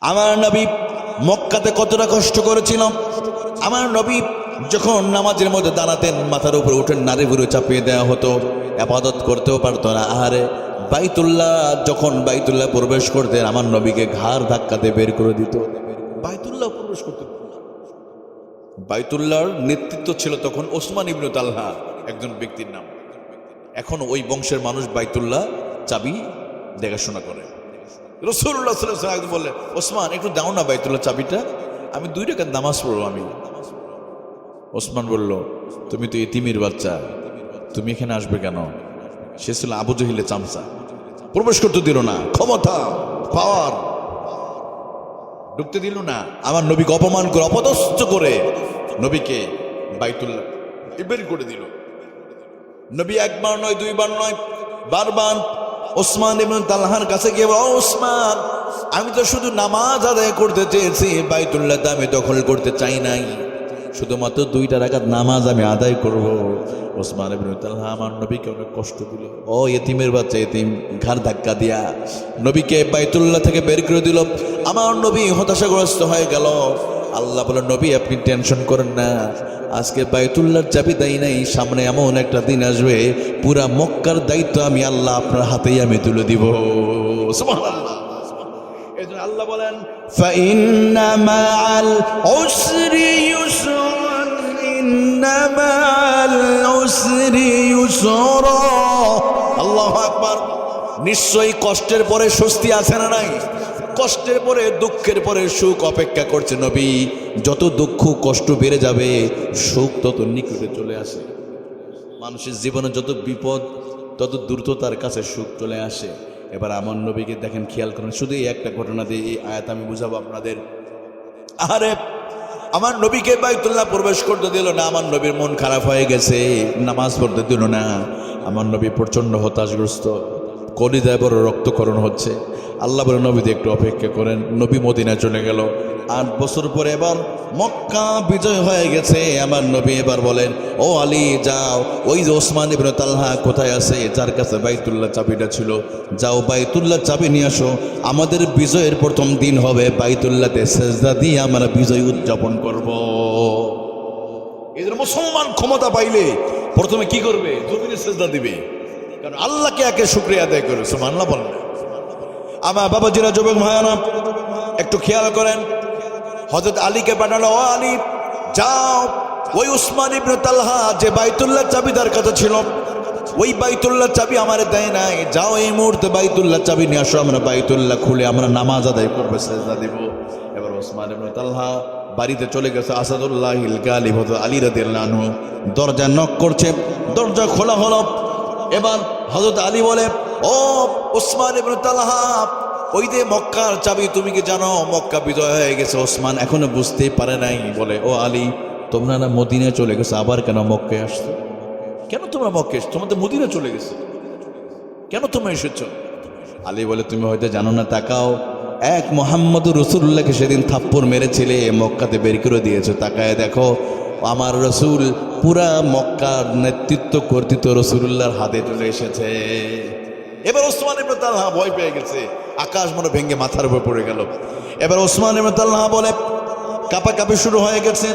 আমার নবী মক্কাতে কতটা কষ্ট করেছিলাম আমার নবী যখন নামাজের মধ্যে দাঁড়াতেন, মাথার উপরে উঠে নারী ঘুরে চাপিয়ে দেওয়া হতো আপাদত করতেও পারতো না। আহারে, বাইতুল্লাহ যখন বাইতুল্লাহ প্রবেশ করতেন, আমার নবীকে ঘাড় ধাক্কাতে বের করে দিত। বাইতুল্লাহ প্রবেশ করতে। বাইতুল্লাহর নেতৃত্ব ছিল তখন ওসমান ইবনু তালহা, একজন ব্যক্তির নাম। এখন ওই বংশের মানুষ বাইতুল্লাহ চাবি দেখাশোনা করে। রসুল্লাহ সাল্লাম বললেন, ওসমান, একটু দাও না বাইতুল্লাহ চাবিটা। আমি দুই টাকার নামাজ পড়ব আমি। ওসমান বলল, তুমি তো এতিমির বাচ্চা। তুমি এখানে আসবে কেন? সে ছিল আবু জহিলে চামচা। প্রবেশ করতে দিল না। ক্ষমতা পাওয়ার ঢুকতে দিল না। আমার নবীকে অপমান করে, অপদস্থ করে নবীকে বাইতুল্লাহ বের করে দিল। নবী একবার নয়, দুইবার নয়, বারবার ওসমান এবং তালহার কাছে গিয়ে বলে, "ও ওসমান আমি তো শুধু নামাজ আদায় করতে চেয়েছি বাইতুল্লাহ আমি দখল করতে চাই নাই। শুধুমাত্র দুইটা রাখাত নামাজ আমি আদায় করব। ওসমান তালহা আমার নবীকে অনেক কষ্ট দিল। ও এতিমের বাচ্চা এতিম ঘাড় ধাক্কা দিয়া নবীকে বাইতুল্লাহ থেকে বের করে দিল। আমার নবী হতাশাগ্রস্ত হয়ে গেল। আল্লাহ বলে নবী আপনি টেনশন করেন না আজকে বাইতুল্লাহর চাবি দেয় নাই সামনে এমন একটা দিন আসবে পুরা মক্কার দায়িত্ব আমি আল্লাহ আপনার হাতেই আমি তুলে দিব সুবহানাল্লাহ। এই জন্য আল্লাহ বলেন فإن مع العسر يسرا إن مع العسر يسرا আল্লাহ আকবার নিশ্চয়ই কষ্টের পরে স্বস্তি আছে না নাই কষ্টের পরে, দুঃখের পরে সুখ অপেক্ষা করছে নবী। যত দুঃখ, কষ্ট বেড়ে যাবে, সুখ তত নিকটে চলে আসে। মানুষের জীবনে যত বিপদ, তত দ্রুত তার কাছে সুখ চলে আসে। এবার আমার নবীকে দেখেন, খেয়াল করেন, শুধু এই একটা ঘটনা দিয়ে এই আয়াত আমি বুঝাবো আপনাদের। আরে, আমার নবীকে বাইতুল্লাহ প্রবেশ করতে দিল না, আমার নবীর মন খারাপ হয়ে গেছে, নামাজ পড়তে দিল না। আমার নবী প্রচণ্ড হতাশগ্রস্ত কলিদায় বড় রক্তকরণ হচ্ছে। আল্লাহ বলে নবীতে একটু অপেক্ষা করেন, নবী মদিনায় চলে গেল। আট বছর পরে এবার মক্কা বিজয় হয়ে গেছে। আমার নবী এবার বলেন, ও আলী, যাও। ওই যে ওসমান ইবনে তালহা কোথায় আছে? যার কাছে বাইতুল্লাহ চাবিটা ছিল। যাও, বাইতুল্লাহ চাবি নিয়ে আসো। আমাদের বিজয়ের প্রথম দিন হবে। বাইতুল্লাহতে সেজদা দিয়ে আমরা বিজয় উদযাপন করব। এদের মুসলমান ক্ষমতা পাইলে প্রথমে কি করবে? জমিনে সেজদা দিবে। কারণ আল্লাহকে একে শুক্রিয়া আদায় করবে। সুবহানাল্লাহ বলেন আমার বাবাজিরা যুবক ভাইয়ানা একটু খেয়াল করেন। হজরত আলীকে পাঠালো ও আলী, যাও। ওই উসমান ইবনে তালহা যে বাইতুল্লাহ চাবি তার কাছে ছিল, ওই বাইতুল্লাহ চাবি আমার দেয় নাই। যাও এই মুহূর্তে বাইতুল্লাহ চাবি নিয়ে আসো, আমরা বাইতুল্লাহ খুলে আমরা নামাজ আদায় করব, সেজদা দিব। এবার ওসমান ইবনে তালহা বাড়িতে চলে গেছে আসাদুল্লাহ গালিব হজরত আলী রাদিয়াল্লাহু দরজা নক করছে, দরজা খোলা হলো। এবার হজরত আলী বলে ও ওসমান ইবনে ওই যে মক্কার চাবি, তুমি কি জানো? মক্কা বিজয় হয়ে গেছে। ওসমান এখনও বুঝতে পারে নাই, বলে, ও আলী, তোমরা না মদিনায় চলে গেছো, আবার কেন মক্কে আসছো? কেন তোমরা মক্কে তোমাদের মদিনা চলে গেছে। কেন তোমরা এসেছ? আলী বলে, তুমি হয়তো জানো না, তাকাও। এক মোহাম্মদ রসুল্লাহকে সেদিন থাপ্পড় মেরেছিলে, মক্কাতে বের করে দিয়েছ। তাকায় দেখো, আমার রসুল পুরা মক্কার নেতৃত্ব কর্তৃত্ব রসুল্লাহর হাতে চলে এসেছে। এবার ওসমান ইবনে তালহা ভয় পেয়ে গেছে। আকাশ মনে ভেঙে মাথার উপর পড়ে গেল। এবার ওসমান ইবনে তালহা বলে, কাপা কাপি শুরু হয়ে গেছে।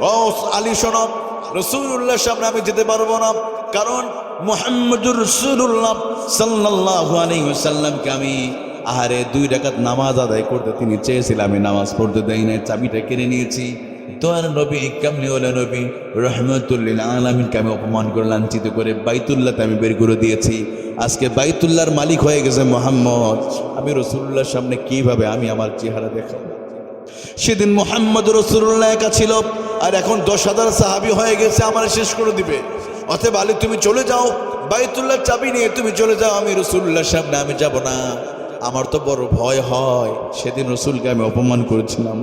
ও আলী, শোনো। রসুল্লাহর সামনে আমি যেতে পারব না। কারণ মোহাম্মদুর রসুল্লাহ সাল্লাল্লাহু আলাইহি ওয়াসাল্লামকে আমি আহারে দুই রাকাত নামাজ আদায় করতে তিনি চেয়েছিলেন। আমি নামাজ পড়তে দেই নাই, চাবিটা কিনে নিয়েছি। দোয়ার নবী কামলি ওলা নবী রহমতুল্লিল আলমিনকে আমি অপমান করে লাঞ্ছিত করে বাইতুল্লাহতে আমি বের করে দিয়েছি। আজকে বাইতুল্লাহর মালিক হয়ে গেছে মোহাম্মদ। আমি রসুল্লাহর সামনে কীভাবে আমি আমার চেহারা দেখাবো? সেদিন মোহাম্মদ রসুল্লাহ একা ছিল, আর এখন দশ হাজার সাহাবি হয়ে গেছে, আমার শেষ করে দিবে। অতএব আলী, তুমি চলে যাও বাইতুল্লাহ চাবি নিয়ে তুমি চলে যাও, আমি রসুল্লাহর সামনে আমি যাব না। আমার তো বড় ভয় হয়, সেদিন রসুলকে আমি অপমান করেছিলাম।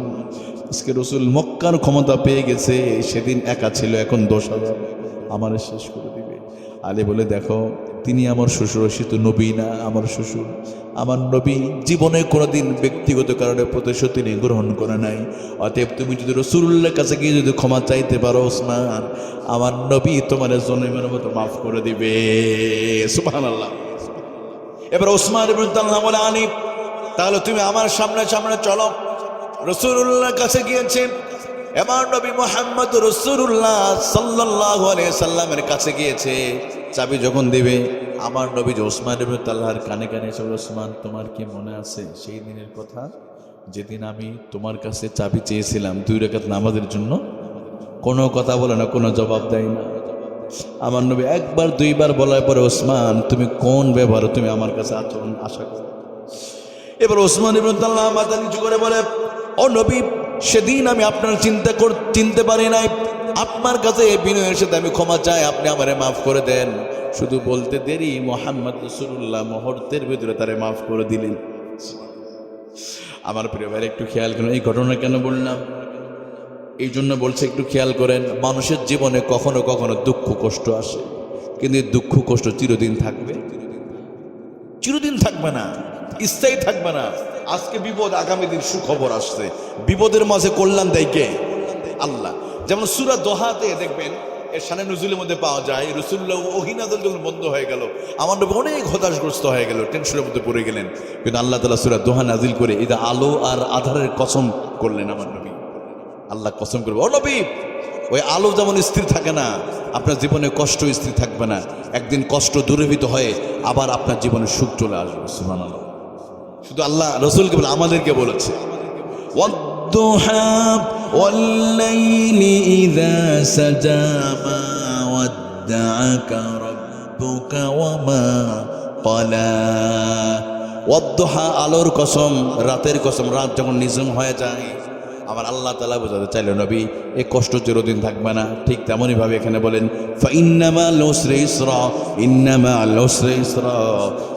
আজকে রসুল মক্কার ক্ষমতা পেয়ে গেছে, সেদিন একা ছিল, এখন দোষ হাজার আমার শেষ করে দিবে। আলী বলে, দেখো, তিনি আমার শ্বশুর শুধু নবী না, আমার শ্বশুর। আমার নবী জীবনে কোনোদিন ব্যক্তিগত কারণে প্রতিশোধ তিনি গ্রহণ করে নাই। অতএব তুমি যদি রসুল্লাহর কাছে গিয়ে যদি ক্ষমা চাইতে পারো, ওসমান, আমার নবী তোমার জন্মের মতো মাফ করে দিবে। সুবহানাল্লাহ। এবার ওসমান বলে তাহলে তুমি আমার সামনে সামনে চলো। রসুল্লাহর কাছে গিয়েছে এবার নবী মোহাম্মদ রসুল্লাহ সাল্লাহ সাল্লামের কাছে গিয়েছে। চাবি যখন দিবে, আমার নবী যে ওসমান ইবনে তাল্লাহার কানে কানে এসে ওসমান, তোমার কি মনে আছে সেই দিনের কথা? যেদিন আমি তোমার কাছে চাবি চেয়েছিলাম দুই রেখাত নামাজের জন্য? কোনো কথা বলে না, কোনো জবাব দেয় না। আমার নবী একবার, দুইবার বলার পরে, ওসমান, তুমি কোন ব্যবহার তুমি আমার কাছে আচরণ আশা করো? এবার ওসমান ইবনে তাল্লাহ নিচু করে বলে ও নবী, সেদিন আমি আপনার চিন্তা কর, চিনতে পারি নাই। আপনার কাছে এই বিনয়ের সাথে আমি ক্ষমা চাই, আপনি আমারে মাফ করে দেন। শুধু বলতে দেরি, মোহাম্মদ রসুল্লাহ মুহূর্তের ভিতরে তারে মাফ করে দিলেন। আমার প্রিয় ভাইয়ের একটু খেয়াল করেন, এই ঘটনা কেন বললাম? এই জন্য বলছে, একটু খেয়াল করেন, মানুষের জীবনে কখনো কখনো দুঃখ কষ্ট আসে। কিন্তু দুঃখ কষ্ট চিরদিন থাকবে। চিরদিন থাকবে না, স্থায়ী থাকবে না। আজকে বিপদ আগামী দিন সুখবর আসছে। বিপদের মাঝে কল্যাণ দেয় কে? আল্লাহ। যেমন সুরা দোহাতে দেখবেন এর সানে নজুলের মধ্যে পাওয়া যায়, রসুল্লাহ ওহিনাদল যখন বন্ধ হয়ে গেল, আমার অনেক হতাশগ্রস্ত হয়ে গেল টেনশনের মধ্যে পড়ে গেলেন। কিন্তু আল্লাহ তালা সুরা দোহা নাজিল করে এটা আলো আর আধারের কসম করলেন আমার নবী। আল্লাহ কসম করবে। ও নবী, ওই আলো যেমন স্থির থাকে না, আপনার জীবনে কষ্ট স্থির থাকবে না। একদিন কষ্ট দূরীভূত হয়ে আবার আপনার জীবনে সুখ চলে আসবে সুমান শুধু আল্লাহ রসুলকে বলে আমাদেরকে বলেছে والضحى والليل إذا سجى ما ودعك ربك وما قلى ওয়াদ্দোহা আলোর কসম রাতের কসম রাত যখন নিঝুম হয়ে যায় আমার আল্লাহ তালা বোঝাতে চাইল নবী এ কষ্ট চিরদিন থাকবে না ঠিক তেমনই ভাবে এখানে বলেন ফাইন্নামা লোসরে ইসরা ইন্নামা লোসরে ইসরা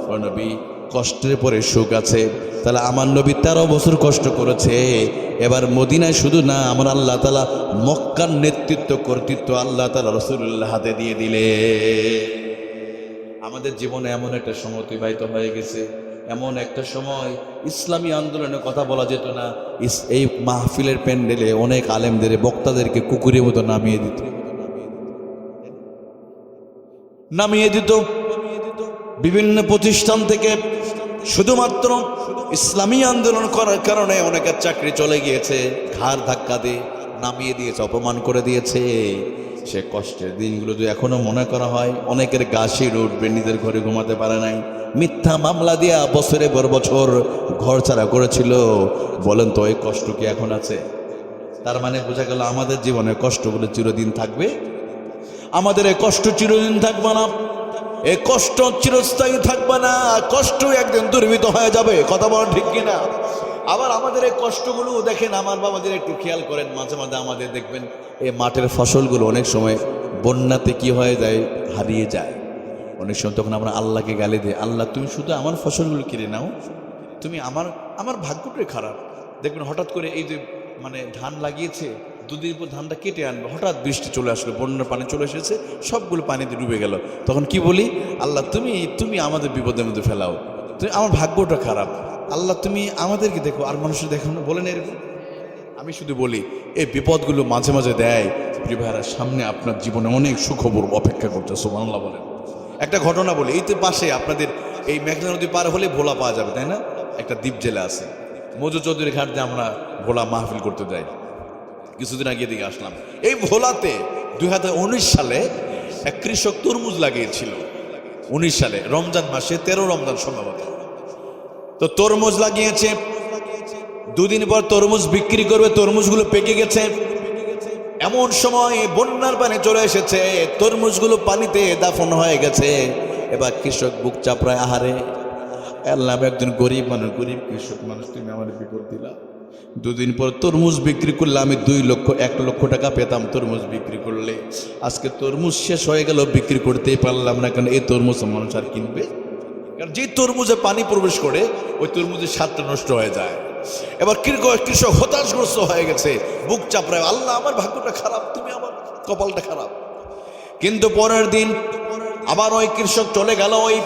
ও নবী কষ্টের পরে সুখ আছে। তাহলে আমার নবী তেরো বছর কষ্ট করেছে। এবার মদিনায় শুধু না, আমার আল্লাহ তালা মক্কার নেতৃত্ব, কর্তৃত্ব আল্লাহ তালা রসুল্লাহ হাতে দিয়ে দিলে। আমাদের জীবনে এমন একটা সময় অতিবাহিত হয়ে গেছে। এমন একটা সময় ইসলামী আন্দোলনের কথা বলা যেত না। এই মাহফিলের প্যান্ডেলে অনেক আলেমদের, বক্তাদেরকে কুকুরের মতো নামিয়ে দিত। নামিয়ে দিত। বিভিন্ন প্রতিষ্ঠান থেকে শুধুমাত্র ইসলামী আন্দোলন করার কারণে অনেকের চাকরি চলে গিয়েছে, ঘাড় ধাক্কা দিয়ে নামিয়ে দিয়েছে, অপমান করে দিয়েছে। সে কষ্টের দিনগুলো যদি এখনও মনে করা হয়, অনেকের গা শির উঠবে, নিজের ঘরে ঘুমাতে পারে নাই। মিথ্যা মামলা দিয়া বছরে পর বছর ঘর ছাড়া করেছিল। বলেন তো, এই কষ্ট কি এখন আছে? তার মানে বোঝা গেল আমাদের জীবনে কষ্টগুলো চিরদিন থাকবে? আমাদের এই কষ্ট চিরদিন থাকবে না। এই কষ্ট চিরস্থায়ী থাকবে না, কষ্ট একদিন দুর্বিত হয়ে যাবে, কথা বলা ঠিক কিনা? আবার আমাদের এই কষ্টগুলো দেখেন, আমার বাবাদের একটু খেয়াল করেন, মাঝে মাঝে আমাদের দেখবেন, এই মাঠের ফসলগুলো অনেক সময় বন্যাতে কি হয়ে যায়, হারিয়ে যায়। অনেক সময় তখন আমরা আল্লাহকে গালি দিই, আল্লাহ, তুমি শুধু আমার ফসলগুলো কিনে নাও, তুমি আমার আমার ভাগ্যটাই খারাপ। দেখবেন হঠাৎ করে এই যে মানে ধান লাগিয়েছে দুদিন পর ধানটা কেটে আনবে। হঠাৎ বৃষ্টি চলে আসলো, বন্যার পানি চলে এসেছে, সবগুলো পানিতে ডুবে গেল। তখন কি বলি? আল্লাহ, তুমি তুমি আমাদের বিপদের মধ্যে ফেলাও। তুমি, আমার ভাগ্যটা খারাপ। আল্লাহ, তুমি আমাদেরকে দেখো, আর মানুষের দেখো না। বলেন এরকম। আমি শুধু বলি, এই বিপদগুলো মাঝে মাঝে দেয়। প্রিয় সামনে আপনার জীবনে অনেক সুখবর অপেক্ষা করছে, সুবহানাল্লাহ বলেন। একটা ঘটনা বলি, এই তো পাশে আপনাদের এই মেঘনা নদী পার হলে ভোলা পাওয়া যাবে, তাই না? একটা দ্বীপ জেলা আছে। মজু চৌধুরী ঘাট দিয়ে আমরা ভোলা মাহফিল করতে যাই। কিছুদিন আগে দিকে আসলাম। এই ভোলাতে দুই হাজার উনিশ সালে এক কৃষক তরমুজ লাগিয়েছিল। উনিশ সালে, রমজান মাসে তেরো রমজান সম্ভবত। তো তরমুজ লাগিয়েছে, দুদিন পর তরমুজ বিক্রি করবে, তরমুজগুলো পেকে গেছে। এমন সময় বন্যার পানি চলে এসেছে, তরমুজগুলো পানিতে দাফন হয়ে গেছে। এবার কৃষক বুক চাপড়ায়, আহারে, আল্লাহ একজন গরিব মানুষ, গরিব কৃষক মানুষ, তুমি আমার বিপদ দিলা। দুদিন পর তরমুজ বিক্রি করলে আমি দুই লক্ষ, এক লক্ষ টাকা পেতাম তরমুজ বিক্রি করলে। আজকে তরমুজ শেষ হয়ে গেল, বিক্রি করতেই পারলাম না, কারণ এই তরমুজ মানুষ আর কিনবে। কারণ যে তরমুজে পানি প্রবেশ করে, ওই তরমুজের স্বাদটা নষ্ট হয়ে যায়। এবার কৃষক হতাশগ্রস্ত হয়ে গেছে। বুক চাপড়ায়, আল্লাহ, আমার ভাগ্যটা খারাপ, তুমি আমার কপালটা খারাপ। কিন্তু পরের দিন আবার ওই কৃষক চলে গেল, ওই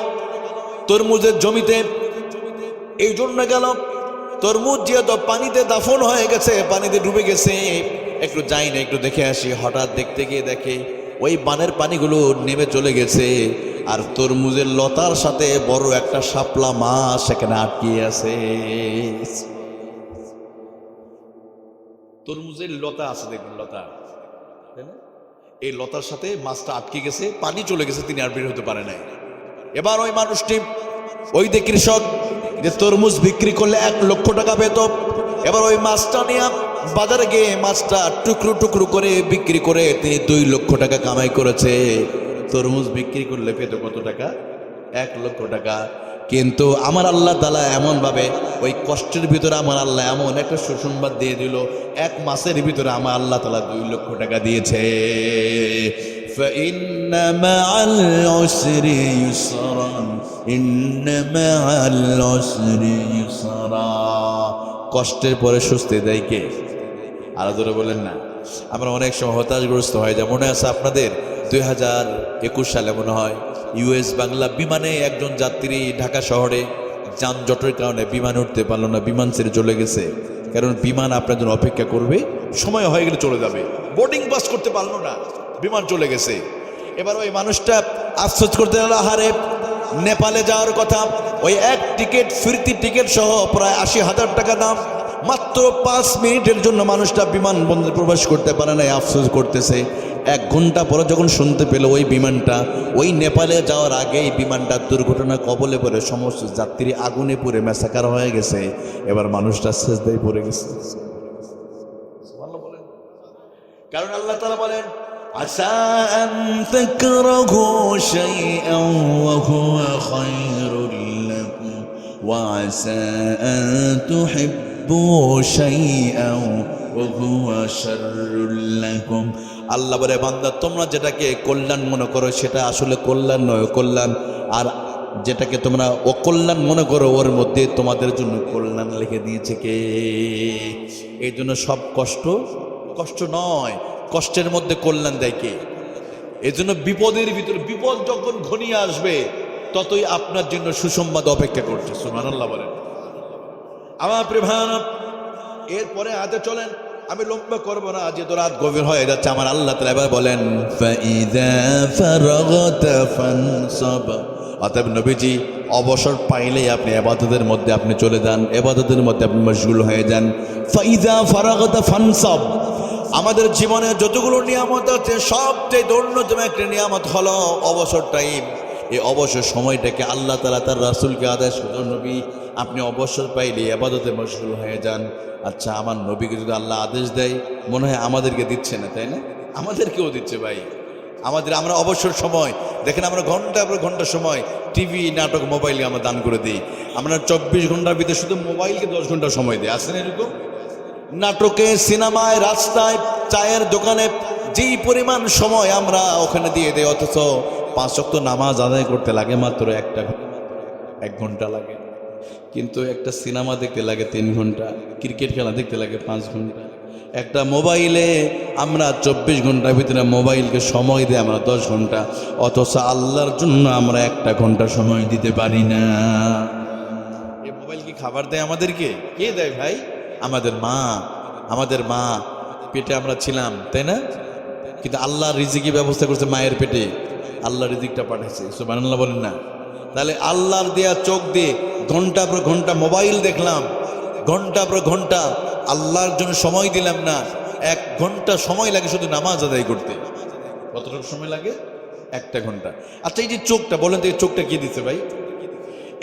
তরমুজের জমিতে। এই জন্য গেল তরমুজ যেহেতু পানিতে দাফন হয়ে গেছে, পানিতে ডুবে গেছে। একটু যাই না, একটু দেখে আসি, হঠাৎ দেখতে গিয়ে দেখে ওই বানের পানিগুলো নেমে চলে গেছে। আর তরমুজের লতার সাথে বড় একটা শাপলা মাছ সেখানে আটকিয়ে আছে। তরমুজের লতা আছে দেখুন লতা? এই লতার সাথে মাছটা আটকে গেছে, পানি চলে গেছে, তিনি আর বের হতে পারে নাই। এবার ওই মানুষটি, ওই যে কৃষক যে তরমুজ বিক্রি করলে এক লক্ষ টাকা পেত। এবার ওই মাছটা নিয়ে বাজারে গিয়ে মাছটা টুকরো টুকরো করে বিক্রি করে তিনি দুই লক্ষ টাকা কামাই করেছে। তরমুজ বিক্রি করলে পেত কত টাকা? এক লক্ষ টাকা। কিন্তু আমার আল্লাহ তালা এমনভাবে ওই কষ্টের ভিতরে আমার আল্লাহ এমন একটা সুসংবাদ দিয়ে দিল। এক মাসের ভিতরে আমার আল্লাহ তালা দুই লক্ষ টাকা দিয়েছে। فإن مع العسر يسرا إن مع العسر يسرا কষ্টের পরে স্বস্তি দেয় কে আরো ধরে বলেন না আমরা অনেক সময় হতাশগ্রস্ত হয়ে যায় মনে আছে আপনাদের দুই হাজার একুশ সালে মনে হয় ইউএস বাংলা বিমানে একজন যাত্রী ঢাকা শহরে যানজটের কারণে বিমান উঠতে পারলো না বিমান ছেড়ে চলে গেছে কারণ বিমান আপনার জন্য অপেক্ষা করবে সময় হয়ে গেলে চলে যাবে বোর্ডিং পাস করতে পারলো না বিমান চলে গেছে। এবার ওই মানুষটা আফসোস করতে লাগল হারে নেপালে যাওয়ার কথা। ওই এক টিকিট, ফিরতি টিকিট সহ প্রায় আশি হাজার টাকা দাম। মাত্র পাঁচ মিনিটের জন্য মানুষটা বিমানবন্দরে প্রবেশ করতে পারে না আফসোস করতেছে। এক ঘণ্টা পরে যখন শুনতে পেল ওই বিমানটা, ওই নেপালে যাওয়ার আগেই বিমানটা দুর্ঘটনা কবলে পড়ে সমস্ত যাত্রী আগুনে পুড়ে মেসাকার হয়ে গেছে। এবার মানুষটা শেষদায় পড়ে গেছে। কারণ আল্লাহ তারা বলেন عسى أن تكرهوا شيئا وهو خير لكم وعسى أن تحبوا شيئا وهو شر لكم আল্লাহ বলে বান্দা তোমরা যেটাকে কল্যাণ মনে করো সেটা আসলে কল্যাণ নয় কল্যাণ আর যেটাকে তোমরা অকল্যাণ মনে করো ওর মধ্যে তোমাদের জন্য কল্যাণ লিখে দিয়েছে কে এই জন্য সব কষ্ট কষ্ট নয় কষ্টের মধ্যে কল্যাণ দেয় কে? এজন্য বিপদের ভিতরে, বিপদ যখন ঘনিয়ে আসবে, ততই আপনার জন্য সুসংবাদ অপেক্ষা করছে। সুমান আল্লাহ বলেন। আমার প্রেভান এরপরে হাতে চলেন। আমি লম্বা করব না, আজ তো রাত গভীর হয়ে যাচ্ছে আমার আল্লাহ তালা এবার বলেন অতএব নবীজি, অবসর পাইলেই আপনি এবাদতের মধ্যে আপনি চলে যান, এবাদতের মধ্যে আপনি মশগুল হয়ে যান। ফাইজা ফারাগত ফানসব। আমাদের জীবনে যতগুলো নিয়ামত আছে, সবচেয়ে অন্যতম একটা নিয়ামত হলো অবসর টাইম এই অবসর সময়টাকে আল্লাহ তালা তার রাসুলকে আদেশ করল নবী, আপনি অবসর পাইলে এবাদতে মশগুল হয়ে যান। আচ্ছা আমার নবীকে যদি আল্লাহ আদেশ দেয়, মনে হয় আমাদেরকে দিচ্ছে না, তাই না? আমাদেরকেও দিচ্ছে ভাই। আমাদের, আমরা অবসর সময়, দেখেন আমরা ঘণ্টা পর ঘণ্টা সময় টিভি নাটক মোবাইলে আমরা দান করে দিই। আমরা চব্বিশ ঘণ্টার ভিতরে শুধু মোবাইলকে দশ ঘণ্টা সময় দিই। আসেন এরকম? নাটকে, সিনেমায়, রাস্তায়, চায়ের দোকানে, যেই পরিমাণ সময় আমরা ওখানে দিয়ে দেয় অথচ পাঁচ অক্ত নামাজ আদায় করতে লাগে মাত্র একটা এক ঘণ্টা লাগে। কিন্তু একটা সিনেমা দেখতে লাগে তিন ঘণ্টা, ক্রিকেট খেলা দেখতে লাগে পাঁচ ঘণ্টা। একটা মোবাইলে আমরা চব্বিশ ঘণ্টার ভিতরে মোবাইলকে সময় দিই আমরা দশ ঘণ্টা, অথচ আল্লাহর জন্য আমরা একটা ঘণ্টা সময় দিতে পারি না। এই মোবাইল কি খাবার দেয় আমাদেরকে? কে দেয় ভাই? আমাদের মা আমাদের মা পেটে আমরা ছিলাম, তাই না? কিন্তু আল্লাহ রিজিকি ব্যবস্থা করছে মায়ের পেটে। আল্লাহ রিজিকটা পাঠাইছে সুবহানাল্লাহ বলেন না। তাহলে আল্লাহর দেয়া চোখ দিয়ে ঘণ্টা পর ঘণ্টা মোবাইল দেখলাম, ঘণ্টা পর ঘণ্টা আল্লাহর জন্য সময় দিলাম না, এক ঘণ্টা সময় লাগে শুধু নামাজ আদায় করতে। কতটুকু সময় লাগে? একটা ঘণ্টা। আচ্ছা এই যে চোখটা, বলেন তো এই চোখটা কি দিচ্ছে ভাই?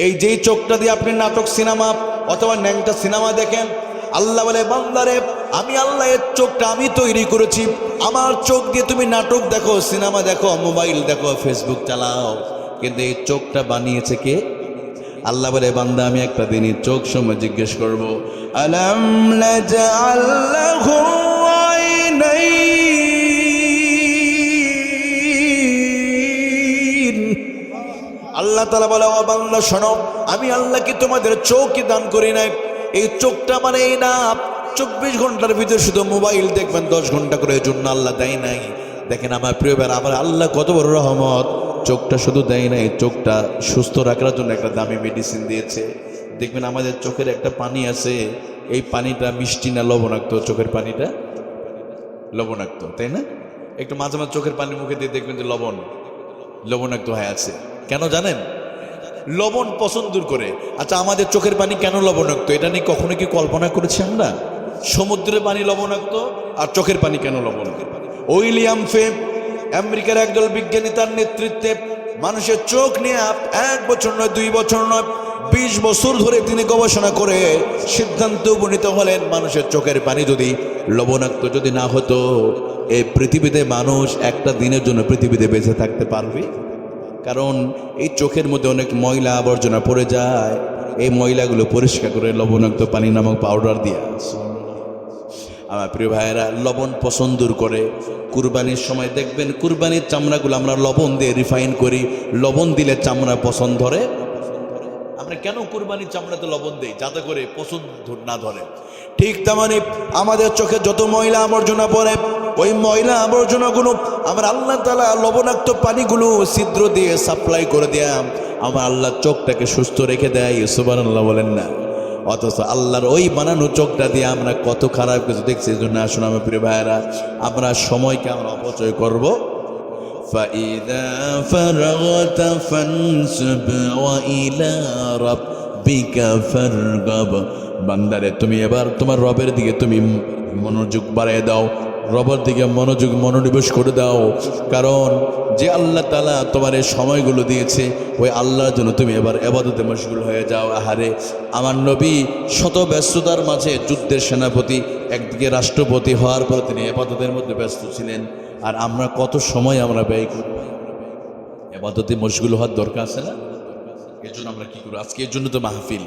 এই যেই চোখটা দিয়ে আপনি নাটক, সিনেমা অথবা ন্যাংটা সিনেমা দেখেন আল্লাহ বলে বান্দারে আমি আল্লাহ এর চোখটা আমি তৈরি করেছি। আমার চোখ দিয়ে তুমি নাটক দেখো, সিনেমা দেখো, মোবাইল দেখো, ফেসবুক চালাও। কিন্তু এই চোখটা বানিয়েছে কে? আল্লাহ বলে, বান্দা, আমি একটা দিনই চোখ সময় জিজ্ঞেস করব। আলাম আল্লাহ আল্লাহ তালা বলে, ও বাংলা শোনো, আমি আল্লাহকে তোমাদের চোখই দান করি নাই। এই চোখটা মানে এই না, চব্বিশ ঘণ্টার ভিতরে শুধু মোবাইল দেখবেন, দশ ঘণ্টা করে জন্য আল্লাহ দেয় নাই। দেখেন আমার প্রিয় ভাই আমার আল্লাহ কত বড় রহমত। চোখটা শুধু দেয় নাই, চোখটা সুস্থ রাখার জন্য একটা দামি মেডিসিন দিয়েছে। দেখবেন আমাদের চোখের একটা পানি আছে, এই পানিটা মিষ্টি না লবণাক্ত? চোখের পানিটা লবণাক্ত, তাই না? একটু মাঝে মাঝে চোখের পানি মুখে দিয়ে দেখবেন যে লবণ, লবণাক্ত হয়ে আছে। কেন জানেন? লবণ পছন্দ করে। আচ্ছা আমাদের চোখের পানি কেন লবণাক্ত? এটা নিয়ে কখনো কি কল্পনা করেছি আমরা? সমুদ্রের পানি লবণাক্ত আর চোখের পানি কেন লবণাক্ত? উইলিয়াম ফেম, আমেরিকার একদল বিজ্ঞানী তার নেতৃত্বে মানুষের চোখ নিয়ে এক বছর নয়, দুই বছর নয়, বিশ বছর ধরে তিনি গবেষণা করে সিদ্ধান্ত উপনীত হলেন, মানুষের চোখের পানি যদি লবণাক্ত যদি না হতো এই পৃথিবীতে মানুষ একটা দিনের জন্য পৃথিবীতে বেঁচে থাকতে পারবে? কারণ এই চোখের মধ্যে অনেক ময়লা আবর্জনা পড়ে যায়। এই ময়লাগুলো পরিষ্কার করে লবণাক্ত পানি নামক পাউডার দিয়ে আমার প্রিয় ভাইয়েরা, লবণ পছন্দ করে। কুরবানির সময় দেখবেন কুরবানির চামড়াগুলো আমরা লবণ দিয়ে রিফাইন করি। লবণ দিলে চামড়া পছন্দ ধরে। আমরা কেন কুরবানির চামড়াতে লবণ দিই? যাতে করে পছন্দ না ধরে। ঠিক তেমনি আমাদের চোখে যত ময়লা আবর্জনা পড়ে ওই ময়লা আবর্জনাগুলো আমার আল্লাহ তালা লবণাক্ত পানিগুলো ছিদ্র দিয়ে সাপ্লাই করে দেয় আমার আল্লাহ চোখটাকে সুস্থ রেখে দেয় সুবান আল্লাহ বলেন না অথচ আল্লাহর ওই বানানো চোখটা দিয়ে আমরা কত খারাপ কিছু দেখছি এই জন্য আসুন আমার প্রিয় ভাইয়েরা আমরা সময়কে আমরা অপচয় করব فإذا فرغت فانصب وإلى ربك فارغب বান্দারে তুমি এবার তোমার রবের দিকে তুমি মনোযোগ বাড়িয়ে দাও রবের দিকে মনোযোগ, মনোনিবেশ করে দাও। কারণ যে আল্লাহ তালা তোমার এই সময়গুলো দিয়েছে, ওই আল্লাহর জন্য তুমি এবার এবাদতে মশগুল হয়ে যাও। আহারে, আমার নবী শত ব্যস্ততার মাঝে যুদ্ধের সেনাপতি, একদিকে রাষ্ট্রপতি হওয়ার পর তিনি এবাদতের মধ্যে ব্যস্ত ছিলেন। আর আমরা কত সময় আমরা ব্যয় করি? এবাদতে মশগুল হওয়ার দরকার আছে না? এর জন্য আমরা কি করব? আজকে এর জন্য তো মাহফিল।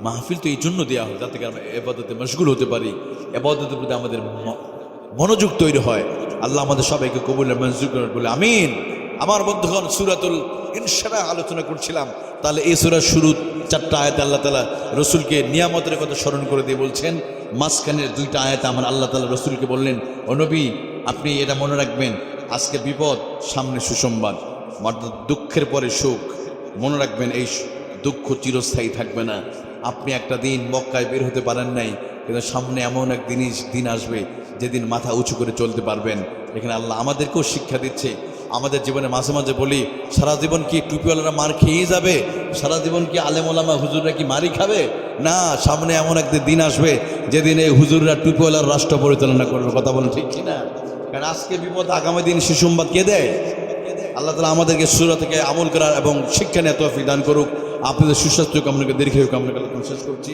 মাহফিল তো এই জন্য দেওয়া হয়, যাতে আমরা এবাদতে মশগুল হতে পারি। এবাদতের প্রতি আমাদের মনোযোগ তৈরি হয়। আল্লাহ আমাদের সবাইকে কবুল মঞ্জুর বলে আমিন। আমার বন্ধুগণ, সুরাতুল ইনসারা আলোচনা করছিলাম। তাহলে এই সুরার শুরু চারটা আয়াত আল্লাহ তালা রসুলকে নিয়ামতের কথা স্মরণ করে দিয়ে বলছেন। মাঝখানের দুইটা আয়াত আমার আল্লাহ তালা রসুলকে বললেন, ও নবী, আপনি এটা মনে রাখবেন, আজকে বিপদ, সামনে সুসংবাদ। দুঃখের পরে সুখ। মনে রাখবেন, এই দুঃখ চিরস্থায়ী থাকবে না। আপনি একটা দিন মক্কায় বের হতে পারেন নাই, কিন্তু সামনে এমন এক জিনিস দিন আসবে যেদিন মাথা উঁচু করে চলতে পারবেন, এখানে আল্লাহ আমাদেরকেও শিক্ষা দিচ্ছে। আমাদের জীবনে মাঝে মাঝে বলি, সারা জীবন কি টুপিওয়ালারা মার খেয়েই যাবে? সারা জীবন কি আলেমোলামা হুজুররা কি মারি খাবে? না, সামনে এমন একদিন দিন আসবে যেদিন এই হুজুররা টুপিওয়ালার রাষ্ট্র পরিচালনা করবে। কথা বলেন ঠিক কি না? কারণ আজকে বিপদ, আগামী দিন সুসংবাদ কে দেয়? আল্লাহ তালা আমাদেরকে সুরা থেকে আমল করার এবং শিক্ষা নিয়ে তৌফিক দান করুক। আপনাদের সুস্বাস্থ্য কামনাকে দীর্ঘ কামনা শেষ করছি।